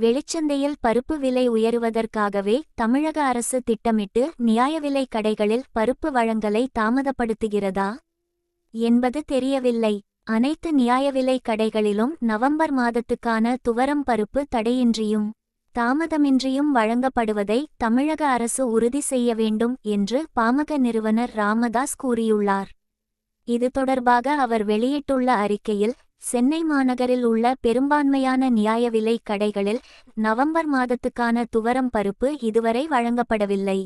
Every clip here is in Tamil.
வெளிச்சந்தையில் பருப்பு விலை உயருவதற்காகவே தமிழக அரசு திட்டமிட்டு நியாய விலை கடைகளில் பருப்பு வழங்கலை தாமதப்படுத்துகிறதா? என்பது தெரியவில்லை. அனைத்து நியாய விலை கடைகளிலும் நவம்பர் மாதத்துக்கான துவரம் பருப்பு தடையின்றியும் தாமதமின்றியும் வழங்கப்படுவதை தமிழக அரசு உறுதி செய்ய வேண்டும் என்று பாமக நிறுவனர் ராமதாஸ் கூறியுள்ளார். இது தொடர்பாக அவர் வெளியிட்டுள்ள அறிக்கையில் சென்னை மாநகரில் உள்ள பெரும்பான்மையான நியாய விலை கடைகளில் நவம்பர் மாதத்துக்கான துவரம் பருப்பு இதுவரை வழங்கப்படவில்லை.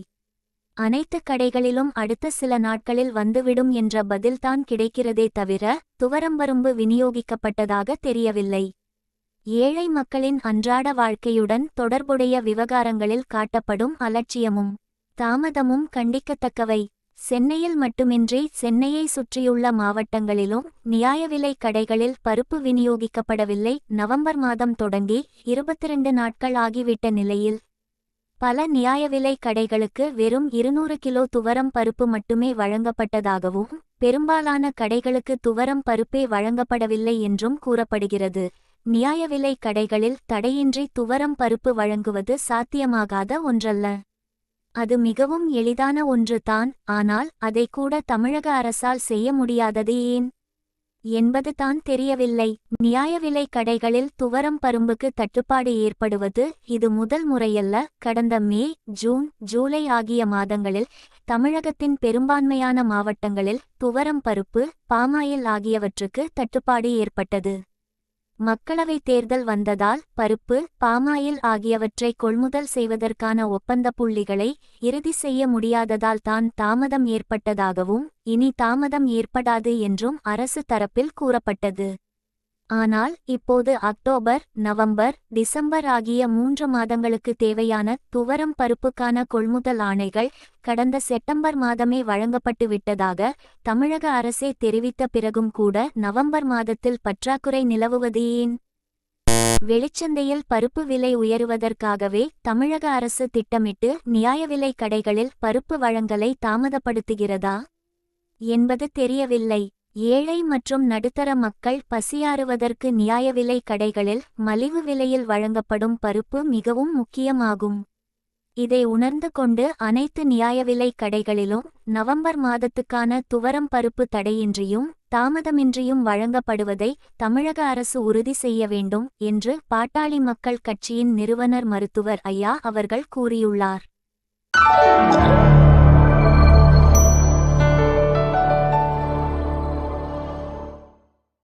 அனைத்து கடைகளிலும் அடுத்த சில நாட்களில் வந்துவிடும் என்ற பதில்தான் கிடைக்கிறதே தவிர துவரம்பரும்பு விநியோகிக்கப்பட்டதாக தெரியவில்லை. ஏழை மக்களின் அன்றாட வாழ்க்கையுடன் தொடர்புடைய விவகாரங்களில் காட்டப்படும் அலட்சியமும் தாமதமும் கண்டிக்கத்தக்கவை. சென்னையில் மட்டுமின்றி சென்னையை சுற்றியுள்ள மாவட்டங்களிலும் நியாய விலை கடைகளில் பருப்பு விநியோகிக்கப்படவில்லை. நவம்பர் மாதம் தொடங்கி இருபத்திரண்டு நாட்கள் ஆகிவிட்ட நிலையில் பல நியாய விலை கடைகளுக்கு வெறும் இருநூறு கிலோ துவரம் பருப்பு மட்டுமே வழங்கப்பட்டதாகவும் பெரும்பாலான கடைகளுக்கு துவரம் பருப்பே வழங்கப்படவில்லை என்றும் கூறப்படுகிறது. நியாய விலை கடைகளில் தடையின்றி துவரம் பருப்பு வழங்குவது சாத்தியமாகாத ஒன்றல்ல. அது மிகவும் எளிதான ஒன்று தான் ஆனால் அதை கூட தமிழக அரசால் செய்ய முடியாதது ஏன்? என்பது தான் தெரியவில்லை. நியாய விலை கடைகளில் துவரம் பரும்புக்கு தட்டுப்பாடு ஏற்படுவது இது முதல் முறையல்ல. கடந்த மே ஜூன் ஜூலை ஆகிய மாதங்களில் தமிழகத்தின் பெரும்பான்மையான மாவட்டங்களில் துவரம் பருப்பு பாமாயில் ஆகியவற்றுக்கு தட்டுப்பாடு ஏற்பட்டது. மக்களவைத் தேர்தல் வந்ததால் பருப்பு பாமாயில் ஆகியவற்றை கொள்முதல் செய்வதற்கான ஒப்பந்த புள்ளிகளை இறுதி செய்ய முடியாததால் தான் தாமதம் ஏற்பட்டதாகவும் இனி தாமதம் ஏற்படாது என்றும் அரசு தரப்பில் கூறப்பட்டது. ஆனால் இப்போது அக்டோபர் நவம்பர் டிசம்பர் ஆகிய மூன்று மாதங்களுக்கு தேவையான துவரம் பருப்புக்கான கொள்முதல் ஆணைகள் கடந்த செப்டம்பர் மாதமே வழங்கப்பட்டு விட்டதாக தமிழக அரசே தெரிவித்த பிறகும் கூட நவம்பர் மாதத்தில் பற்றாக்குறை நிலவுவது ஏன்? வெளிச்சந்தையில் பருப்பு விலை உயருவதற்காகவே தமிழக அரசு திட்டமிட்டு நியாய விலை கடைகளில் பருப்பு வழங்கலை தாமதப்படுத்துகிறதா? என்பது தெரியவில்லை. ஏழை மற்றும் நடுத்தர மக்கள் பசியாறுவதற்கு நியாய விலை கடைகளில் மலிவு விலையில் வழங்கப்படும் பருப்பு மிகவும் முக்கியமாகும். இதை உணர்ந்து கொண்டு அனைத்து நியாய விலை கடைகளிலும் நவம்பர் மாதத்துக்கான துவரம் பருப்பு தடையின்றியும் தாமதமின்றியும் வழங்கப்படுவதை தமிழக அரசு உறுதி செய்ய வேண்டும் என்று பாட்டாளி மக்கள் கட்சியின் நிறுவனர் மருத்துவர் ஐயா அவர்கள் கூறியுள்ளார்.